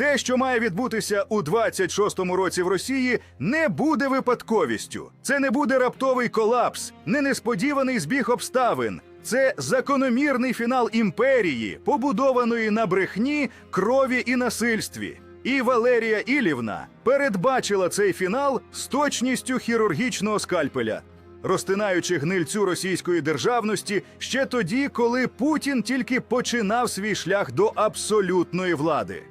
Те, що має відбутися у 26-му році в Росії, не буде випадковістю. Це не буде раптовий колапс, не несподіваний збіг обставин. Це закономірний фінал імперії, побудованої на брехні, крові і насильстві. І Валерія Ілівна передбачила цей фінал з точністю хірургічного скальпеля, розтинаючи гнильцю російської державності ще тоді, коли Путін тільки починав свій шлях до абсолютної влади.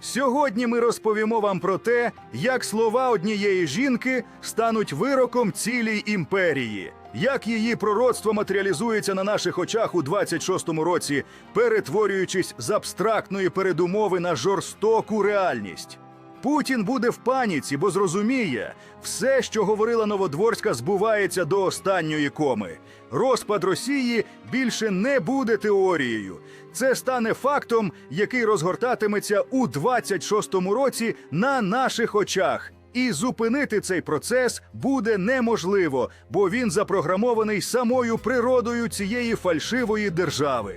Сьогодні ми розповімо вам про те, як слова однієї жінки стануть вироком цілій імперії, як її пророцтво матеріалізується на наших очах у 26-му році, перетворюючись з абстрактної передумови на жорстоку реальність. Путін буде в паніці, бо зрозуміє, все, що говорила Новодворська, збувається до останньої коми. Розпад Росії більше не буде теорією. Це стане фактом, який розгортатиметься у 26-му році на наших очах. І зупинити цей процес буде неможливо, бо він запрограмований самою природою цієї фальшивої держави.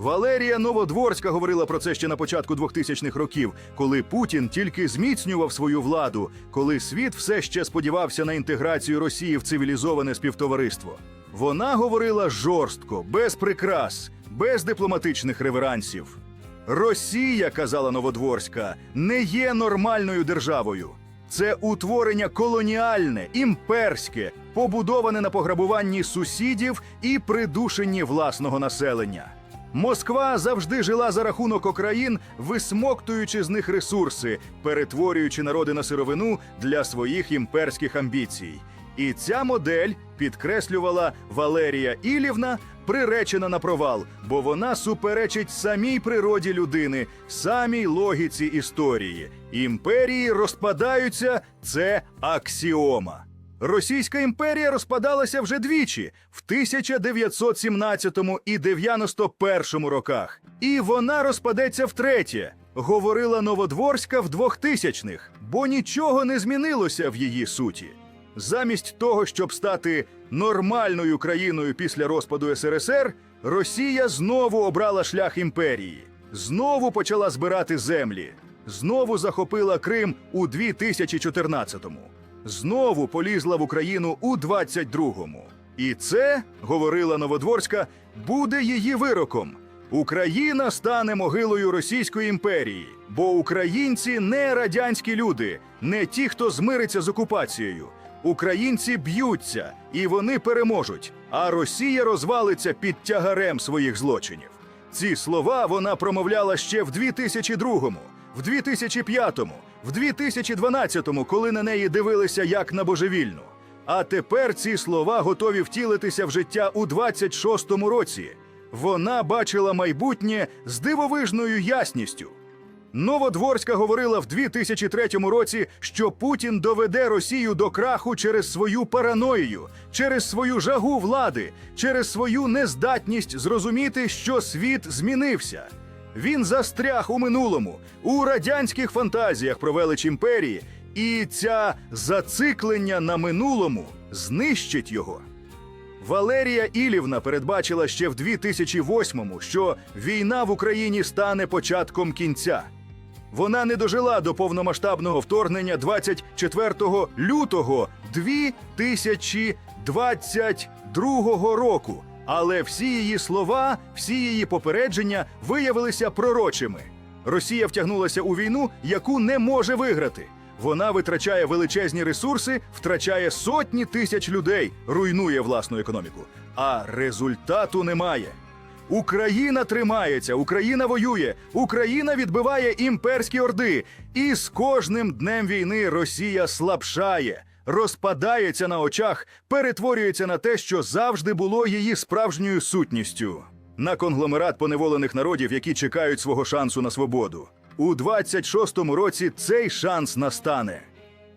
Валерія Новодворська говорила про це ще на початку 2000-х років, коли Путін тільки зміцнював свою владу, коли світ все ще сподівався на інтеграцію Росії в цивілізоване співтовариство. Вона говорила жорстко, без прикрас, без дипломатичних реверансів. Росія, казала Новодворська, не є нормальною державою. Це утворення колоніальне, імперське, побудоване на пограбуванні сусідів і придушенні власного населення. Москва завжди жила за рахунок окраїн, висмоктуючи з них ресурси, перетворюючи народи на сировину для своїх імперських амбіцій. І ця модель підкреслювала Валерія Ілівна, приречена на провал, бо вона суперечить самій природі людини, самій логіці історії. Імперії розпадаються це аксіома. Російська імперія розпадалася вже двічі в 1917 і 91 роках. І вона розпадеться втретє, говорила Новодворська в 2000-х, бо нічого не змінилося в її суті. Замість того, щоб стати нормальною країною після розпаду СРСР, Росія знову обрала шлях імперії, знову почала збирати землі, знову захопила Крим у 2014-му, знову полізла в Україну у 22-му. І це, говорила Новодворська, буде її вироком. Україна стане могилою Російської імперії, бо українці не радянські люди, не ті, хто змириться з окупацією. Українці б'ються, і вони переможуть, а Росія розвалиться під тягарем своїх злочинів. Ці слова вона промовляла ще в 2002-му, в 2005-му, в 2012-му, коли на неї дивилися як на божевільну. А тепер ці слова готові втілитися в життя у 26-му році. Вона бачила майбутнє з дивовижною ясністю. Новодворська говорила в 2003 році, що Путін доведе Росію до краху через свою параноїю, через свою жагу влади, через свою нездатність зрозуміти, що світ змінився. Він застряг у минулому, у радянських фантазіях про велич імперії, і ця зациклення на минулому знищить його. Валерія Ілівна передбачила ще в 2008-му, що війна в Україні стане початком кінця. Вона не дожила до повномасштабного вторгнення 24 лютого 2022 року. Але всі її слова, всі її попередження виявилися пророчими. Росія втягнулася у війну, яку не може виграти. Вона витрачає величезні ресурси, втрачає сотні тисяч людей, руйнує власну економіку. А результату немає. Україна тримається, Україна воює, Україна відбиває імперські орди. І з кожним днем війни Росія слабшає, розпадається на очах, перетворюється на те, що завжди було її справжньою сутністю. На конгломерат поневолених народів, які чекають свого шансу на свободу. У 26-му році цей шанс настане.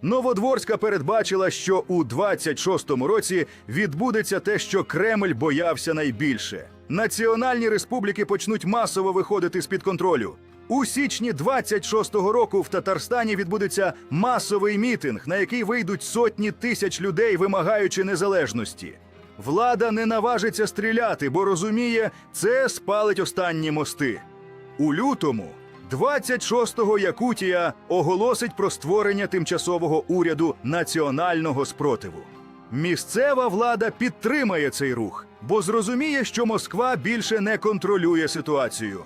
Новодворська передбачила, що у 26-му році відбудеться те, що Кремль боявся найбільше. Національні республіки почнуть масово виходити з під контролю. У січні 26-го року в Татарстані відбудеться масовий мітинг, на який вийдуть сотні тисяч людей, вимагаючи незалежності. Влада не наважиться стріляти, бо розуміє, це спалить останні мости. У лютому 26-го Якутія оголосить про створення тимчасового уряду національного спротиву. Місцева влада підтримає цей рух, бо зрозуміє, що Москва більше не контролює ситуацію.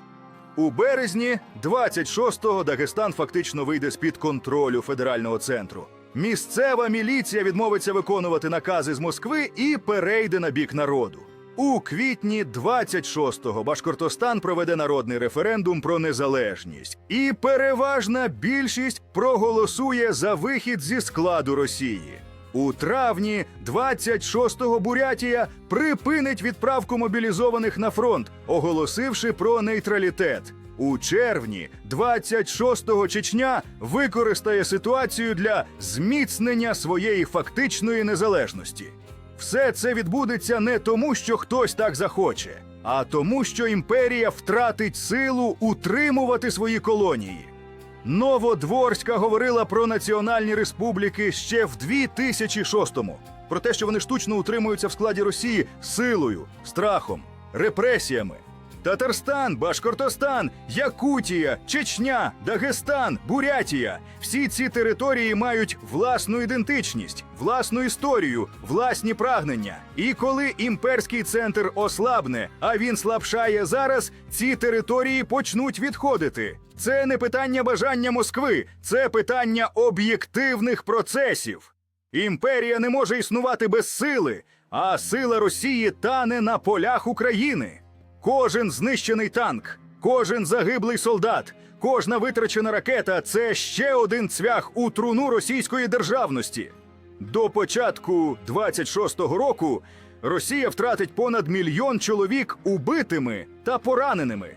У березні 26-го Дагестан фактично вийде з-під контролю федерального центру. Місцева міліція відмовиться виконувати накази з Москви і перейде на бік народу. У квітні 26-го Башкортостан проведе народний референдум про незалежність, і переважна більшість проголосує за вихід зі складу Росії. У травні 26-го Бурятія припинить відправку мобілізованих на фронт, оголосивши про нейтралітет. У червні 26-го Чечня використає ситуацію для зміцнення своєї фактичної незалежності. Все це відбудеться не тому, що хтось так захоче, а тому, що імперія втратить силу утримувати свої колонії. Новодворська говорила про національні республіки ще в 2006-му. Про те, що вони штучно утримуються в складі Росії силою, страхом, репресіями. Татарстан, Башкортостан, Якутія, Чечня, Дагестан, Бурятія всі ці території мають власну ідентичність, власну історію, власні прагнення. І коли імперський центр ослабне, а він слабшає зараз, ці території почнуть відходити. Це не питання бажання Москви, це питання об'єктивних процесів. Імперія не може існувати без сили, а сила Росії тане на полях України. Кожен знищений танк, кожен загиблий солдат, кожна витрачена ракета це ще один цвях у труну російської державності. До початку 26-го року Росія втратить понад мільйон чоловік убитими та пораненими.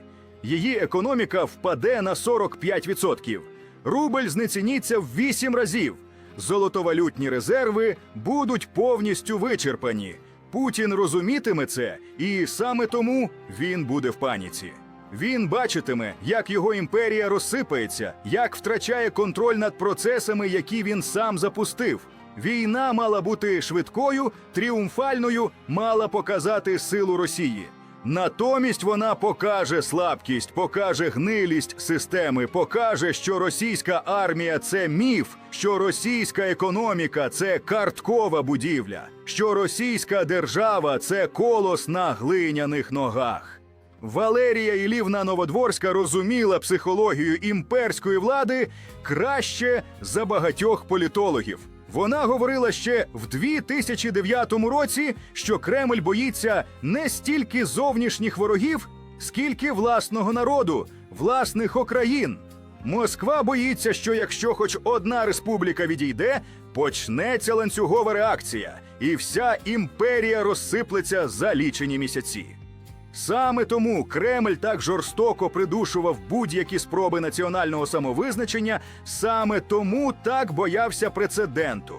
Її економіка впаде на 45%. Рубль знецініться в 8 разів. Золотовалютні резерви будуть повністю вичерпані. Путін розумітиме це, і саме тому він буде в паніці. Він бачитиме, як його імперія розсипається, як втрачає контроль над процесами, які він сам запустив. Війна мала бути швидкою, тріумфальною, мала показати силу Росії. Натомість вона покаже слабкість, покаже гнилість системи, покаже, що російська армія це міф, що російська економіка це карткова будівля, що російська держава це колос на глиняних ногах. Валерія Ілівна Новодворська розуміла психологію імперської влади краще за багатьох політологів. Вона говорила ще в 2009 році, що Кремль боїться не стільки зовнішніх ворогів, скільки власного народу, власних окраїн. Москва боїться, що якщо хоч одна республіка відійде, почнеться ланцюгова реакція, і вся імперія розсиплеться за лічені місяці. Саме тому Кремль так жорстоко придушував будь-які спроби національного самовизначення, саме тому так боявся прецеденту.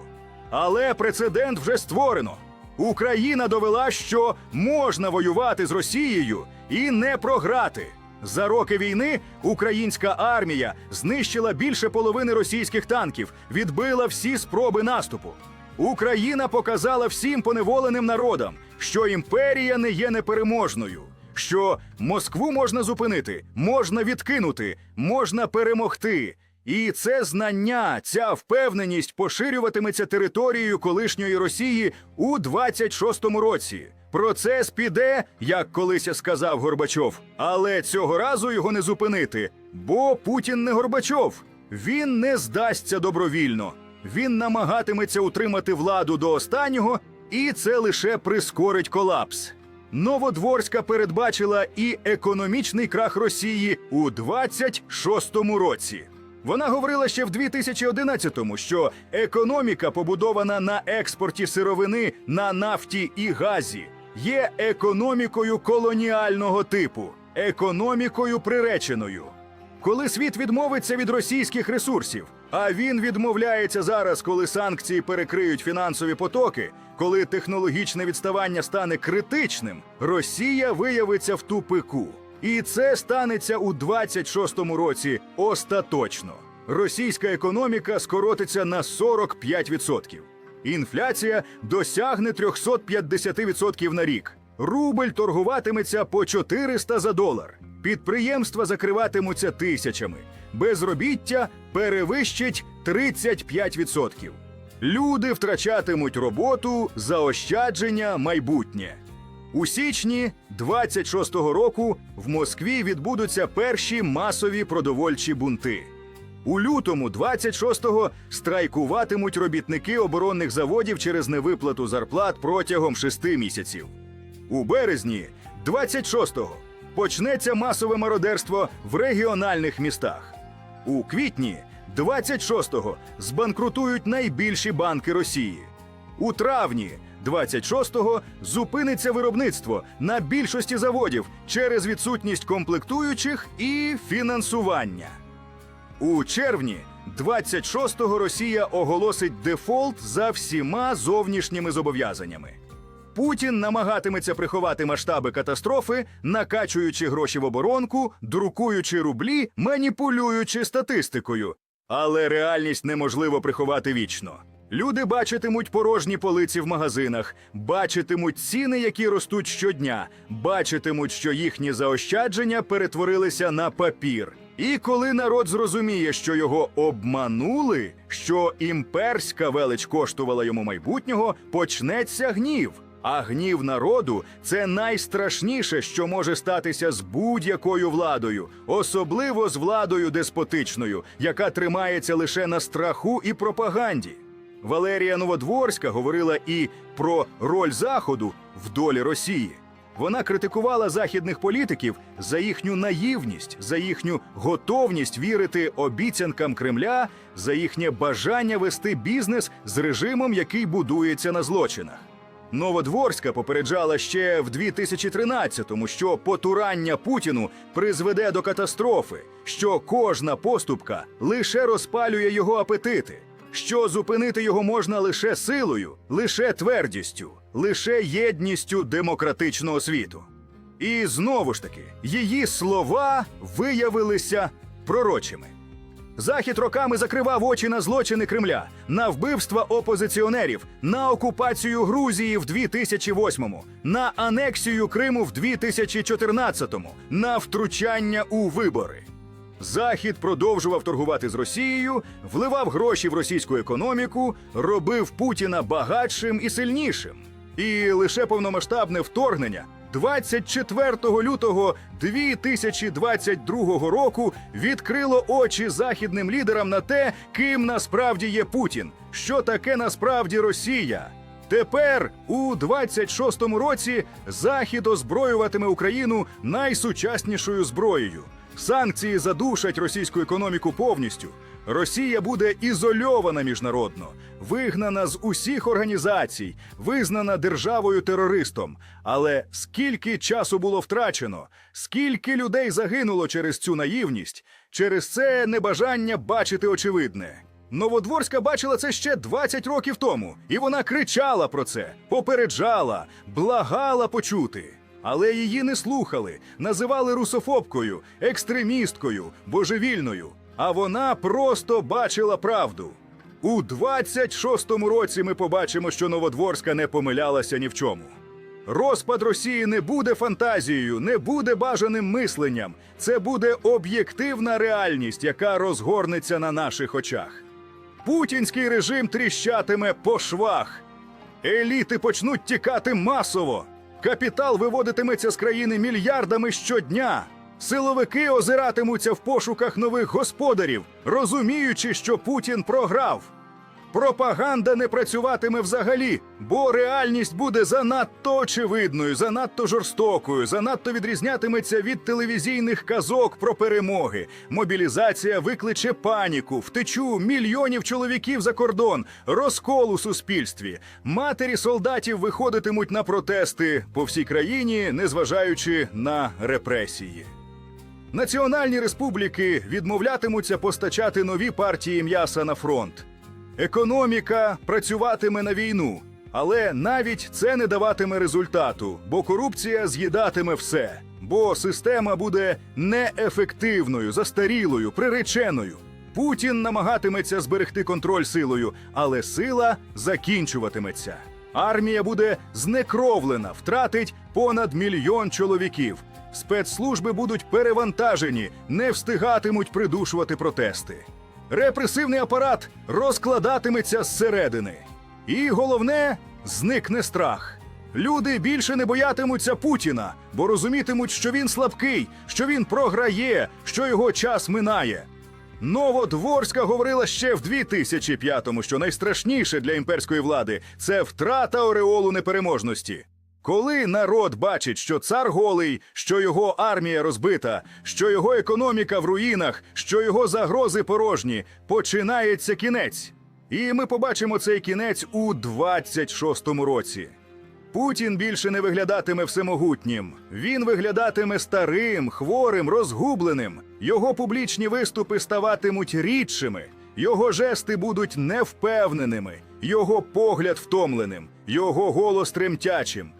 Але прецедент вже створено. Україна довела, що можна воювати з Росією і не програти. За роки війни українська армія знищила більше половини російських танків, відбила всі спроби наступу. Україна показала всім поневоленим народам, що імперія не є непереможною, що Москву можна зупинити, можна відкинути, можна перемогти. І це знання, ця впевненість поширюватиметься територією колишньої Росії у 26-му році. Процес піде, як колись сказав Горбачов, але цього разу його не зупинити. Бо Путін не Горбачов. Він не здасться добровільно. Він намагатиметься утримати владу до останнього, і це лише прискорить колапс. Новодворська передбачила і економічний крах Росії у 26-му році. Вона говорила ще в 2011-му, що економіка, побудована на експорті сировини на нафті і газі, є економікою колоніального типу, економікою приреченою. Коли світ відмовиться від російських ресурсів, а він відмовляється зараз, коли санкції перекриють фінансові потоки, коли технологічне відставання стане критичним, Росія виявиться в тупику. І це станеться у 26-му році остаточно. Російська економіка скоротиться на 45%. Інфляція досягне 350% на рік. Рубль торгуватиметься по 400 за долар. Підприємства закриватимуться тисячами, безробіття перевищить 35%. Люди втрачатимуть роботу, заощадження, майбутнє. У січні 26-го року в Москві відбудуться перші масові продовольчі бунти. У лютому 26-го страйкуватимуть робітники оборонних заводів через невиплату зарплат протягом шести місяців. У березні 26-го почнеться масове мародерство в регіональних містах. У квітні 26-го збанкрутують найбільші банки Росії. У травні 26-го зупиниться виробництво на більшості заводів через відсутність комплектуючих і фінансування. У червні 26-го Росія оголосить дефолт за всіма зовнішніми зобов'язаннями. Путін намагатиметься приховати масштаби катастрофи, накачуючи гроші в оборонку, друкуючи рублі, маніпулюючи статистикою. Але реальність неможливо приховати вічно. Люди бачитимуть порожні полиці в магазинах, бачитимуть ціни, які ростуть щодня, бачитимуть, що їхні заощадження перетворилися на папір. І коли народ зрозуміє, що його обманули, що імперська велич коштувала йому майбутнього, почнеться гнів. А гнів народу це найстрашніше, що може статися з будь-якою владою, особливо з владою деспотичною, яка тримається лише на страху і пропаганді. Валерія Новодворська говорила і про роль Заходу в долі Росії. Вона критикувала західних політиків за їхню наївність, за їхню готовність вірити обіцянкам Кремля, за їхнє бажання вести бізнес з режимом, який будується на злочинах. Новодворська попереджала ще в 2013-му, що потурання Путіну призведе до катастрофи, що кожна поступка лише розпалює його апетити, що зупинити його можна лише силою, лише твердістю, лише єдністю демократичного світу. І знову ж таки, її слова виявилися пророчими. Захід роками закривав очі на злочини Кремля, на вбивства опозиціонерів, на окупацію Грузії в 2008-му, на анексію Криму в 2014-му, на втручання у вибори. Захід продовжував торгувати з Росією, вливав гроші в російську економіку, робив Путіна багатшим і сильнішим. І лише повномасштабне вторгнення 24 лютого 2022 року відкрило очі західним лідерам на те, ким насправді є Путін, що таке насправді Росія. Тепер, у 26-му році, Захід озброюватиме Україну найсучаснішою зброєю. Санкції задушать російську економіку повністю. Росія буде ізольована міжнародно, вигнана з усіх організацій, визнана державою терористом. Але скільки часу було втрачено, скільки людей загинуло через цю наївність, через це небажання бачити очевидне. Новодворська бачила це ще 20 років тому, і вона кричала про це, попереджала, благала почути. Але її не слухали, називали русофобкою, екстремісткою, божевільною. А вона просто бачила правду. У 26-му році ми побачимо, що Новодворська не помилялася ні в чому. Розпад Росії не буде фантазією, не буде бажаним мисленням. Це буде об'єктивна реальність, яка розгорнеться на наших очах. Путінський режим тріщатиме по швах. Еліти почнуть тікати масово. Капітал виводитиметься з країни мільярдами щодня. Силовики озиратимуться в пошуках нових господарів, розуміючи, що Путін програв. Пропаганда не працюватиме взагалі, бо реальність буде занадто очевидною, занадто жорстокою, занадто відрізнятиметься від телевізійних казок про перемоги. Мобілізація викличе паніку, втечу мільйонів чоловіків за кордон, розкол у суспільстві. Матері солдатів виходитимуть на протести по всій країні, незважаючи на репресії. Національні республіки відмовлятимуться постачати нові партії м'яса на фронт. Економіка працюватиме на війну, але навіть це не даватиме результату, бо корупція з'їдатиме все, бо система буде неефективною, застарілою, приреченою. Путін намагатиметься зберегти контроль силою, але сила закінчуватиметься. Армія буде знекровлена, втратить понад мільйон чоловіків. Спецслужби будуть перевантажені, не встигатимуть придушувати протести. Репресивний апарат розкладатиметься зсередини. І головне зникне страх. Люди більше не боятимуться Путіна, бо розумітимуть, що він слабкий, що він програє, що його час минає. Новодворська говорила ще в 2005-му, що найстрашніше для імперської влади це втрата ореолу непереможності. Коли народ бачить, що цар голий, що його армія розбита, що його економіка в руїнах, що його загрози порожні, починається кінець. І ми побачимо цей кінець у 26-му році. Путін більше не виглядатиме всемогутнім. Він виглядатиме старим, хворим, розгубленим. Його публічні виступи ставатимуть рідшими, його жести будуть невпевненими, його погляд втомленим, його голос тремтячим.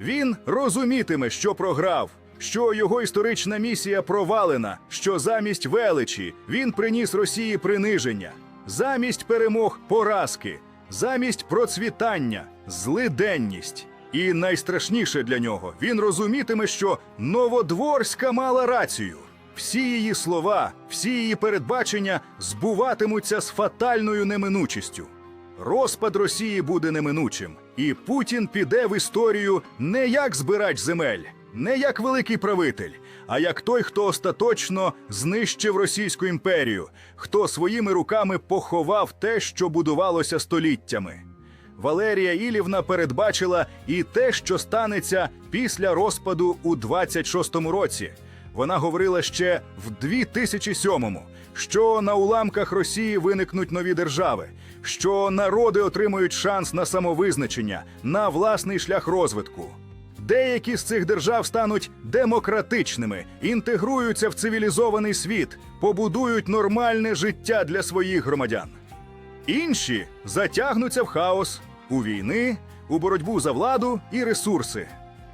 Він розумітиме, що програв, що його історична місія провалена, що замість величі він приніс Росії приниження, замість перемог поразки, замість процвітання, злиденність. І найстрашніше для нього він розумітиме, що Новодворська мала рацію. Всі її слова, всі її передбачення збуватимуться з фатальною неминучістю. Розпад Росії буде неминучим, і Путін піде в історію не як збирач земель, не як великий правитель, а як той, хто остаточно знищив Російську імперію, хто своїми руками поховав те, що будувалося століттями. Валерія Ілівна передбачила і те, що станеться після розпаду у 26-му році. Вона говорила ще в 2007-му, що на уламках Росії виникнуть нові держави, що народи отримують шанс на самовизначення, на власний шлях розвитку. Деякі з цих держав стануть демократичними, інтегруються в цивілізований світ, побудують нормальне життя для своїх громадян. Інші затягнуться в хаос, у війни, у боротьбу за владу і ресурси.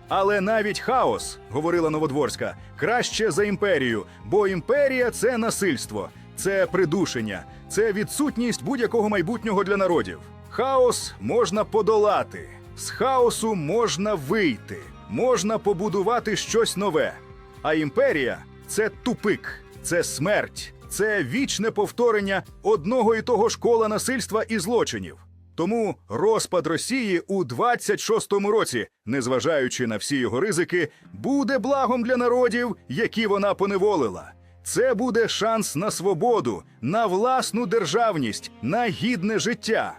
Але навіть хаос, говорила Новодворська, краще за імперію, бо імперія це насильство, це придушення, це відсутність будь-якого майбутнього для народів. Хаос можна подолати, з хаосу можна вийти, можна побудувати щось нове. А імперія це тупик, це смерть, це вічне повторення одного і того ж кола насильства і злочинів. Тому розпад Росії у 26-му році, незважаючи на всі його ризики, буде благом для народів, які вона поневолила. Це буде шанс на свободу, на власну державність, на гідне життя.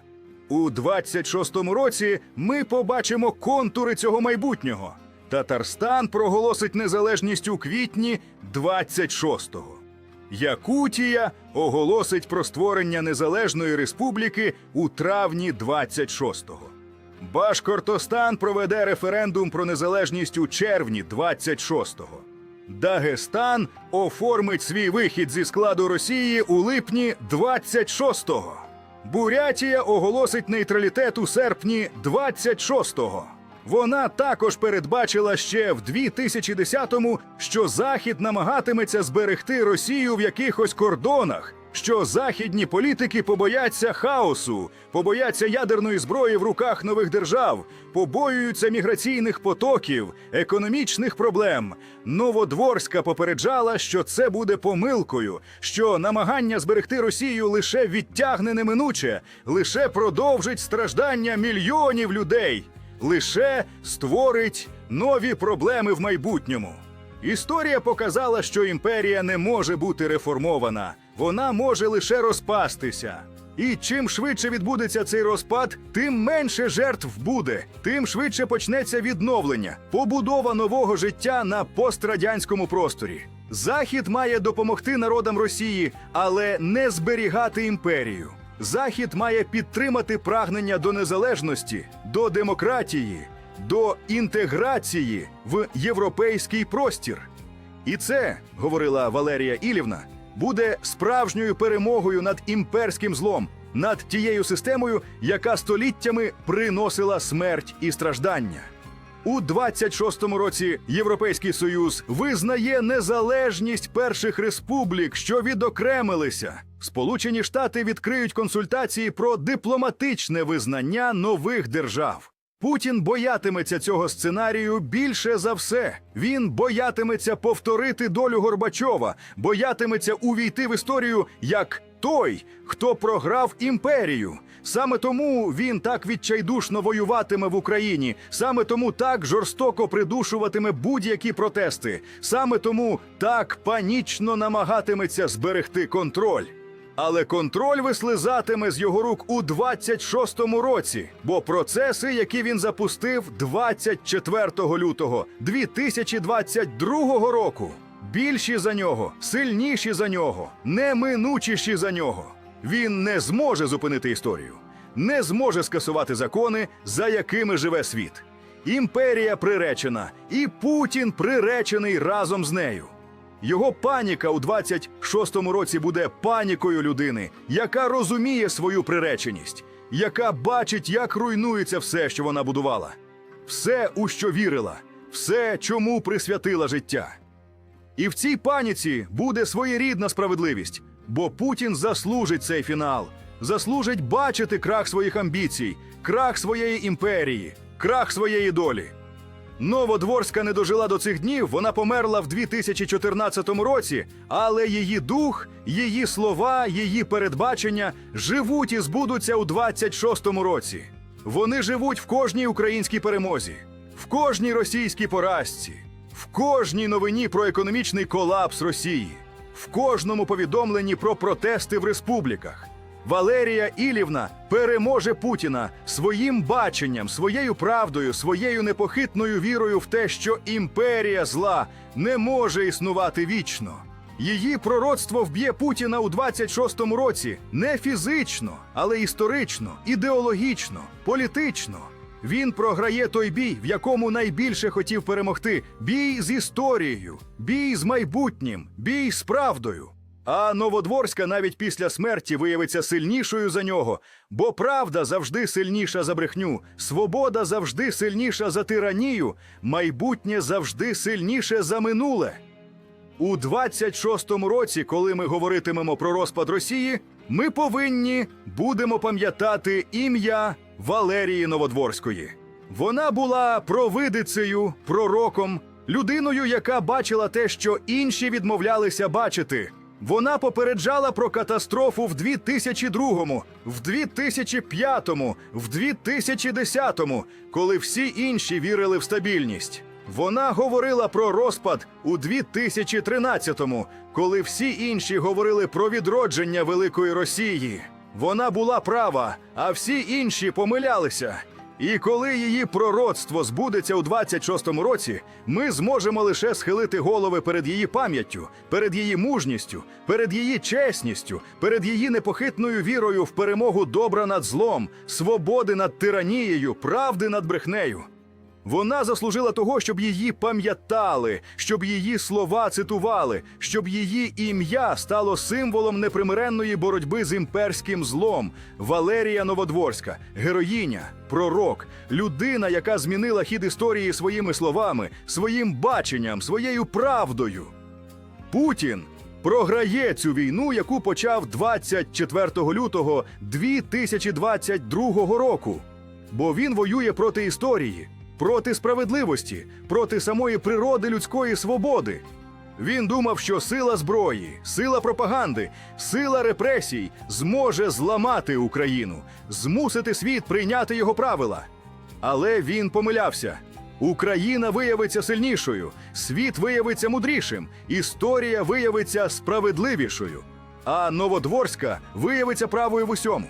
У 26-му році ми побачимо контури цього майбутнього. Татарстан проголосить незалежність у квітні 26-го. Якутія оголосить про створення незалежної республіки у травні 26-го. Башкортостан проведе референдум про незалежність у червні 26-го. Дагестан оформить свій вихід зі складу Росії у липні 26-го. Бурятія оголосить нейтралітет у серпні 26-го. Вона також передбачила ще в 2010-му, що Захід намагатиметься зберегти Росію в якихось кордонах, що західні політики побояться хаосу, побояться ядерної зброї в руках нових держав, побоюються міграційних потоків, економічних проблем. Новодворська попереджала, що це буде помилкою, що намагання зберегти Росію лише відтягне неминуче, лише продовжить страждання мільйонів людей лише створить нові проблеми в майбутньому. Історія показала, що імперія не може бути реформована, вона може лише розпастися. І чим швидше відбудеться цей розпад, тим менше жертв буде, тим швидше почнеться відновлення, побудова нового життя на пострадянському просторі. Захід має допомогти народам Росії, але не зберігати імперію. Захід має підтримати прагнення до незалежності, до демократії, до інтеграції в європейський простір. І це, говорила Валерія Ілівна, буде справжньою перемогою над імперським злом, над тією системою, яка століттями приносила смерть і страждання. У 26-му році Європейський Союз визнає незалежність перших республік, що відокремилися. Сполучені Штати відкриють консультації про дипломатичне визнання нових держав. Путін боятиметься цього сценарію більше за все. Він боятиметься повторити долю Горбачова, боятиметься увійти в історію як той, хто програв імперію. Саме тому він так відчайдушно воюватиме в Україні, саме тому так жорстоко придушуватиме будь-які протести, саме тому так панічно намагатиметься зберегти контроль. Але контроль вислизатиме з його рук у 26-му році, бо процеси, які він запустив 24 лютого 2022 року, більші за нього, сильніші за нього, неминучіші за нього. Він не зможе зупинити історію, не зможе скасувати закони, за якими живе світ. Імперія приречена, і Путін приречений разом з нею. Його паніка у 26-му році буде панікою людини, яка розуміє свою приреченість, яка бачить, як руйнується все, що вона будувала, все, у що вірила, все, чому присвятила життя. І в цій паніці буде своєрідна справедливість, бо Путін заслужить цей фінал, заслужить бачити крах своїх амбіцій, крах своєї імперії, крах своєї долі. Новодворська не дожила до цих днів, вона померла в 2014 році, але її дух, її слова, її передбачення живуть і збудуться у 26-му році. Вони живуть в кожній українській перемозі, в кожній російській поразці, в кожній новині про економічний колапс Росії, в кожному повідомленні про протести в республіках. Валерія Ілівна переможе Путіна своїм баченням, своєю правдою, своєю непохитною вірою в те, що імперія зла не може існувати вічно. Її пророцтво вб'є Путіна у 26-му році не фізично, але історично, ідеологічно, політично. Він програє той бій, в якому найбільше хотів перемогти: бій з історією, бій з майбутнім, бій з правдою. А Новодворська навіть після смерті виявиться сильнішою за нього, бо правда завжди сильніша за брехню, свобода завжди сильніша за тиранію, майбутнє завжди сильніше за минуле. У 26-му році, коли ми говоритимемо про розпад Росії, ми повинні будемо пам'ятати ім'я Валерії Новодворської. Вона була провидицею, пророком, людиною, яка бачила те, що інші відмовлялися бачити. Вона попереджала про катастрофу в 2002-му, в 2005-му, в 2010-му, коли всі інші вірили в стабільність. Вона говорила про розпад у 2013-му, коли всі інші говорили про відродження Великої Росії. Вона була права, а всі інші помилялися. І коли її пророцтво збудеться у 26-му році, ми зможемо лише схилити голови перед її пам'яттю, перед її мужністю, перед її чесністю, перед її непохитною вірою в перемогу добра над злом, свободи над тиранією, правди над брехнею. Вона заслужила того, щоб її пам'ятали, щоб її слова цитували, щоб її ім'я стало символом непримиренної боротьби з імперським злом. Валерія Новодворська, героїня, пророк, людина, яка змінила хід історії своїми словами, своїм баченням, своєю правдою. Путін програє цю війну, яку почав 24 лютого 2022 року. Бо він воює проти історії, проти справедливості, проти самої природи людської свободи. Він думав, що сила зброї, сила пропаганди, сила репресій зможе зламати Україну, змусити світ прийняти його правила. Але він помилявся. Україна виявиться сильнішою, світ виявиться мудрішим, історія виявиться справедливішою, а Новодворська виявиться правою в усьому.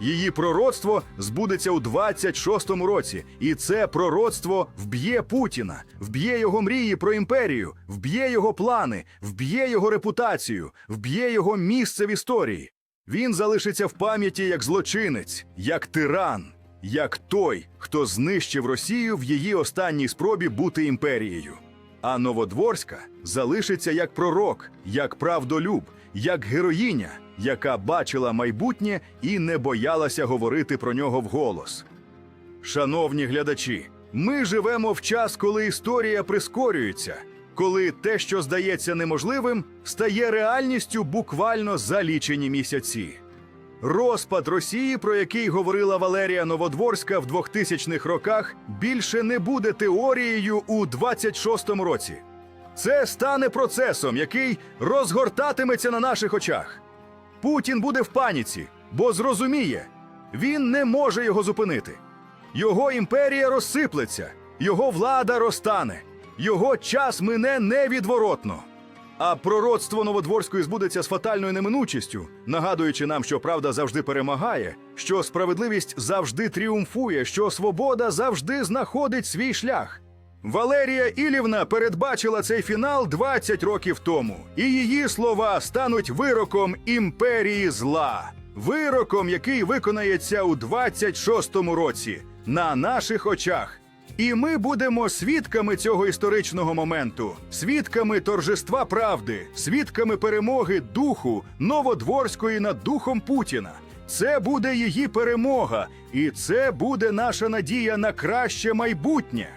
Її пророцтво збудеться у 26-му році, і це пророцтво вб'є Путіна, вб'є його мрії про імперію, вб'є його плани, вб'є його репутацію, вб'є його місце в історії. Він залишиться в пам'яті як злочинець, як тиран, як той, хто знищив Росію в її останній спробі бути імперією. А Новодворська залишиться як пророк, як правдолюб, як героїня, яка бачила майбутнє і не боялася говорити про нього вголос. Шановні глядачі, ми живемо в час, коли історія прискорюється, коли те, що здається неможливим, стає реальністю буквально за лічені місяці. Розпад Росії, про який говорила Валерія Новодворська в 2000-х роках, більше не буде теорією у 26-му році. Це стане процесом, який розгортатиметься на наших очах. Путін буде в паніці, бо зрозуміє, він не може його зупинити. Його імперія розсиплеться, його влада розтане, його час мине невідворотно. А пророцтво Новодворської збудеться з фатальною неминучістю, нагадуючи нам, що правда завжди перемагає, що справедливість завжди тріумфує, що свобода завжди знаходить свій шлях. Валерія Ілівна передбачила цей фінал 20 років тому, і її слова стануть вироком імперії зла, вироком, який виконається у 26-му році на наших очах. І ми будемо свідками цього історичного моменту, свідками торжества правди, свідками перемоги духу Новодворської над духом Путіна. Це буде її перемога, і це буде наша надія на краще майбутнє.